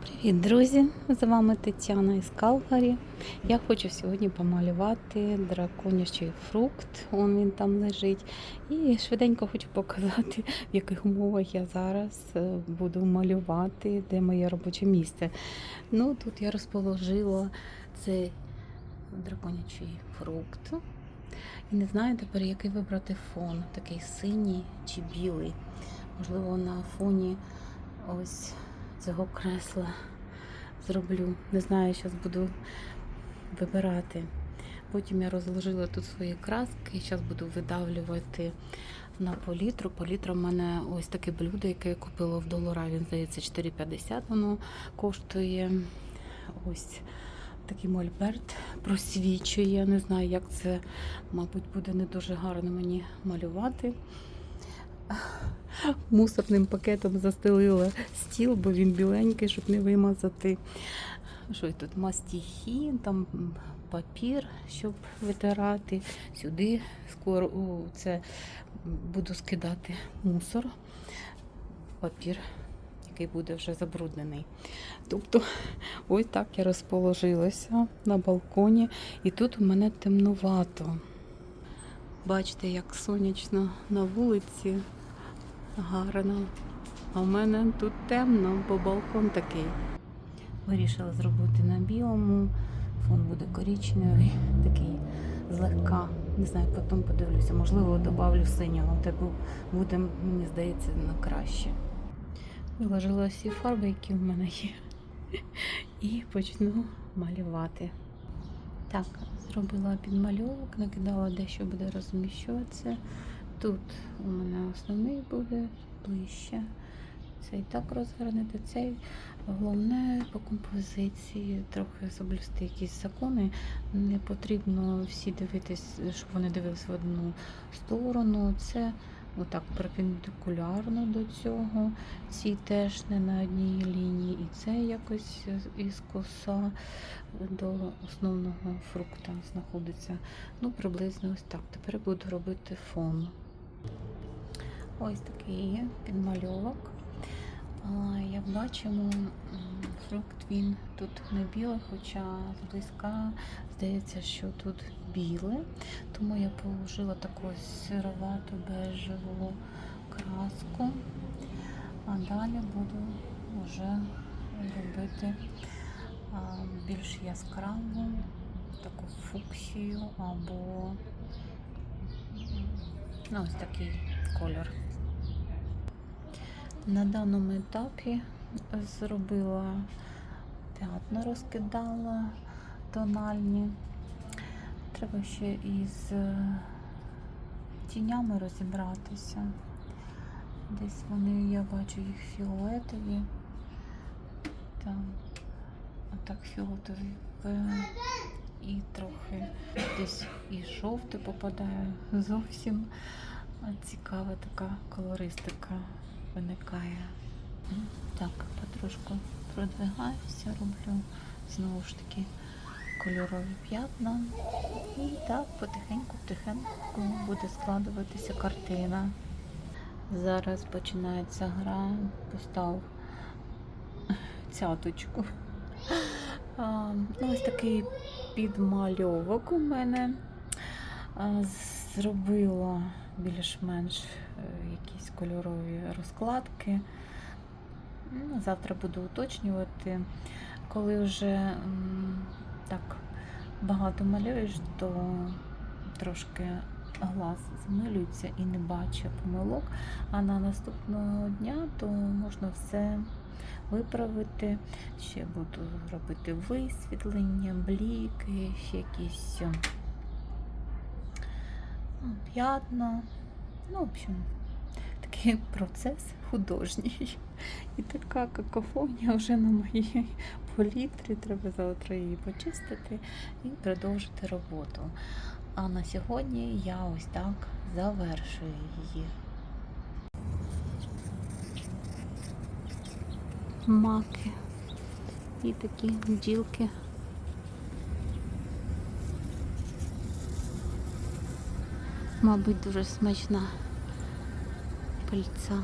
Привіт, друзі! З вами Тетяна із Калгарі. Я хочу сьогодні помалювати драконячий фрукт. Он він там лежить. І швиденько хочу показати, в яких умовах я зараз е, буду малювати, де моє робоче місце. Ну, тут я розположила цей драконячий фрукт. І не знаю тепер, який вибрати фон, такий синій чи білий. Можливо, на фоні ось цього кресла зроблю. Не знаю, зараз буду вибирати. Потім я розложила тут свої краски і зараз буду видавлювати на палітру. Палітра в мене ось таке блюдо, яке я купила в долара. Він здається 4,50 воно коштує. Ось такий мольберт просвічує. Не знаю, як це, мабуть, буде не дуже гарно мені малювати мусорним пакетом застелила стіл, бо він біленький, щоб не вимазати. Що тут мастихін, там папір, щоб витирати. Сюди скоро у, це буду скидати мусор, папір, який буде вже забруднений. Тобто, ось так я розположилася на балконі, і тут у мене темнувато. Бачите, як сонячно на вулиці гарно. А в мене тут темно, бо балкон такий. Вирішила зробити на білому. Фон буде коричневий, такий злегка. Не знаю, потім подивлюся. Можливо, додавлю синього. Те буде, мені здається, на краще. Виложила всі фарби, які в мене є. І почну малювати. Так, зробила підмальовок, накидала де що буде розміщуватися. Тут у мене основний буде ближче. Цей так розвернути, цей головне по композиції трохи соблюсти якісь закони. Не потрібно всі дивитись, щоб вони дивилися в одну сторону. Це отак перпендикулярно до цього. Ці теж не на одній лінії, і це якось із коса до основного фрукта знаходиться. Ну, приблизно ось так. Тепер буду робити фон. Ось такий підмальовок. Як бачимо, фрукт він тут не білий, хоча зблизька здається, що тут біле. Тому я положила таку сировату бежеву краску, а далі буду вже робити більш яскраву, таку фуксію або ну, ось такий кольор. На даному етапі зробила п'ятна, розкидала тональні. Треба ще із тінями розібратися. Десь вони, я бачу їх фіолетові. Там отак фіолетові і трохи десь і жовте попадає зовсім. Цікава така колористика виникає. Так, потрошку продвигаюся, роблю знову ж таки кольорові п'ятна. І так потихеньку-потихеньку буде складуватися картина. Зараз починається гра, постав цяточку. А, ну, ось такий підмальовок у мене. Зробила більш-менш е, якісь кольорові розкладки. Ну, Завтра буду уточнювати. Коли вже так багато малюєш, то трошки глаз змилюється і не бачить помилок, а на наступного дня то можна все виправити. Ще буду робити висвітлення, бліки, ще якісь п'ятна. Ну, в общем, такий процес художній. І така какофонія вже на моїй політрі. Треба завтра її почистити і продовжити роботу. А на сьогодні я ось так завершую її. Маки і такі бджілки. Мабуть, дуже смачна пильця.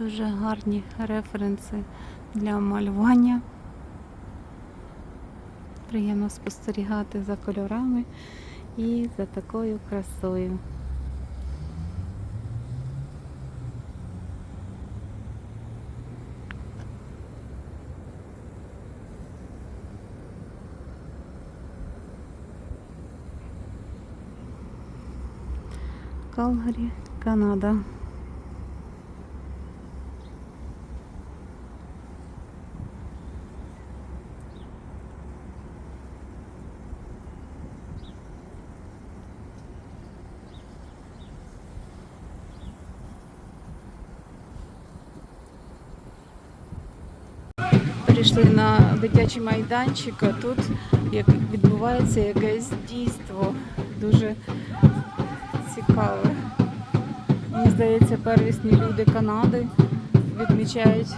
Дуже гарні референси для малювання. Приємно спостерігати за кольорами і за такою красою. Калгарі, Канада. Прийшли на дитячий майданчик, а тут як відбувається якесь дійство. Дуже цікаве. Мені здається, первісні люди Канади відмічають